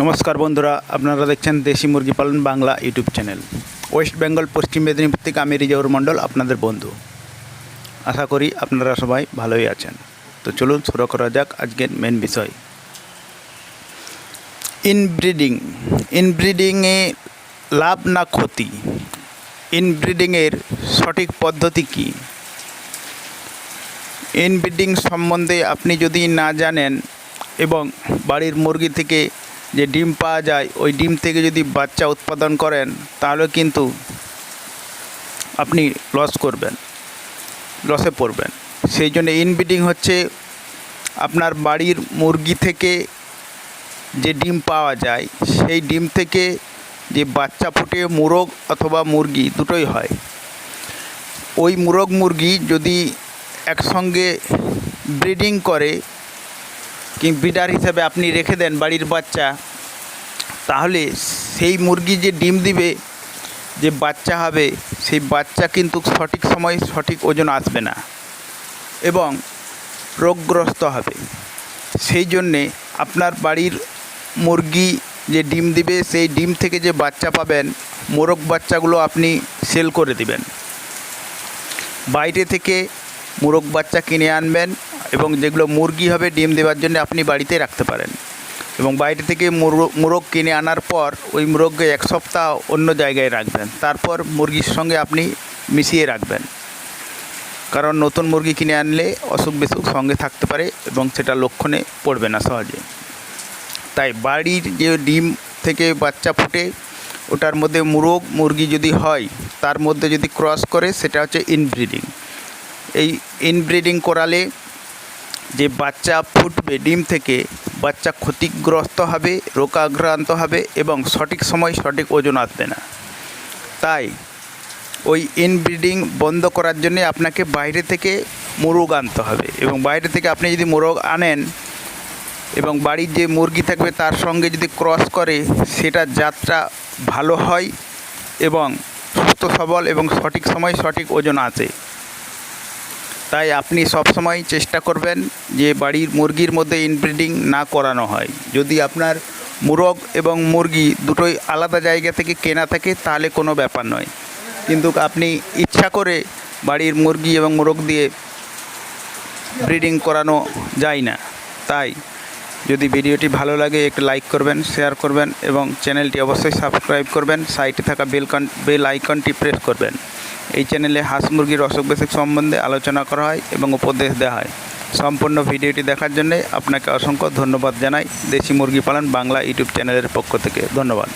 নমস্কার বন্ধুরা, আপনারা দেখছেন দেশি মুরগি পালন Bangla YouTube channel. West Bengal, পশ্চিম মেদিনীপুর থেকে আমি রিজাউর মণ্ডল, আপনাদের বন্ধু। আশা করি আপনারা সবাই ভালোই আছেন। তো চলুন শুরু করা যাক আজকের মেন বিষয়। ইনব্রিডিং ইনব্রিডিংয়ে লাভ না ক্ষতি? ইনব্রিডিংয়ের সঠিক পদ্ধতি কী? ইনব্রিডিং সম্বন্ধে আপনি যদি না জানেন এবং বাড়ির মুরগি থেকে যে ডিম পাওয়া যায়, ওই ডিম থেকে যদি বাচ্চা উৎপাদন করেন, তাহলে কিন্তু আপনি লস করবেন লসে পড়বেন। সেই জন্য ইনব্রিডিং হচ্ছে আপনার বাড়ির মুরগি থেকে যে ডিম পাওয়া যায়, সেই ডিম থেকে যে বাচ্চা ফুটে মুরগ অথবা মুরগি দুটোই হয়। ওই মুরগ মুরগি যদি একসঙ্গে ব্রিডিং করে, কি ব্রিডার হিসাবে আপনি রেখে দেন বাড়ির বাচ্চা তাহলে সেই মুরগি যে ডিম দিবে, যে বাচ্চা হবে, সেই বাচ্চা কিন্তু সঠিক সময় সঠিক ওজন আসবে না এবং রোগগ্রস্ত হবে। সেই জন্যে আপনার বাড়ির মুরগি যে ডিম দিবে, সেই ডিম থেকে যে বাচ্চা পাবেন, মোরগ বাচ্চাগুলো আপনি সেল করে দিবেন। বাইরে থেকে মোরগ বাচ্চা কিনে আনবেন এবং যেগুলো মুরগি হবে ডিম দেওয়ার জন্য আপনি বাড়িতে রাখতে পারেন। এবং বাইরে থেকে মোরগ কিনে আনার পর ওই মোরগকে এক সপ্তাহ অন্য জায়গায় রাখবেন। তারপর মুরগির সঙ্গে আপনি মিশিয়ে রাখবেন। কারণ নতুন মুরগি কিনে আনলে অসুখ বিসুখ সঙ্গে থাকতে পারে এবং সেটা লক্ষণে পড়বে না সহজে। তাই বাড়ির যে ডিম থেকে বাচ্চা ফুটে, ওটার মধ্যে মুরগ, মুরগি যদি হয়, তার মধ্যে যদি ক্রস করে, সেটা হচ্ছে ইনব্রিডিং এই ইনব্রিডিং করালে যে বাচ্চা ফুটবে ডিম থেকে, বাচ্চা ক্ষতিগ্রস্ত হবে, রোগাক্রান্ত হবে এবং সঠিক সময় সঠিক ওজন আসবে না। তাই ওই ইনব্রিডিং বন্ধ করার জন্যে আপনাকে বাইরে থেকে মোরগ আনতে হবে এবং বাইরে থেকে আপনি যদি মোরগ আনেন এবং বাড়ির যে মুরগি থাকবে তার সঙ্গে যদি ক্রস করে, সেটা যাত্রা ভালো হয় এবং সুস্থ সবল এবং সঠিক সময় সঠিক ওজন আসে। তাই আপনি সবসময় চেষ্টা করবেন যে বাড়ির মুরগির মধ্যে ইনব্রিডিং না করানো হয়। যদি আপনার মুরগ এবং মুরগি দুটোই আলাদা জায়গা থেকে কেনা থাকে, তাহলে কোনো ব্যাপার নয়। কিন্তু আপনি ইচ্ছা করে বাড়ির মুরগি এবং মোরগ দিয়ে ব্রিডিং করানো যায় না। তাই যদি ভিডিওটি ভালো লাগে, একটু লাইক করবেন শেয়ার করবেন এবং চ্যানেলটি অবশ্যই সাবস্ক্রাইব করবেন। সাইটে থাকা বেল বেল আইকনটি প্রেস করবেন। এই চ্যানেলে হাঁস মুরগির অসুখ বেসিক সম্বন্ধে আলোচনা করা হয় এবং উপদেশ দেওয়া হয়। সম্পূর্ণ ভিডিওটি দেখার জন্য আপনাকে অসংখ্য ধন্যবাদ জানাই। দেশি মুরগি পালন বাংলা ইউটিউব চ্যানেলের পক্ষ থেকে। ধন্যবাদ।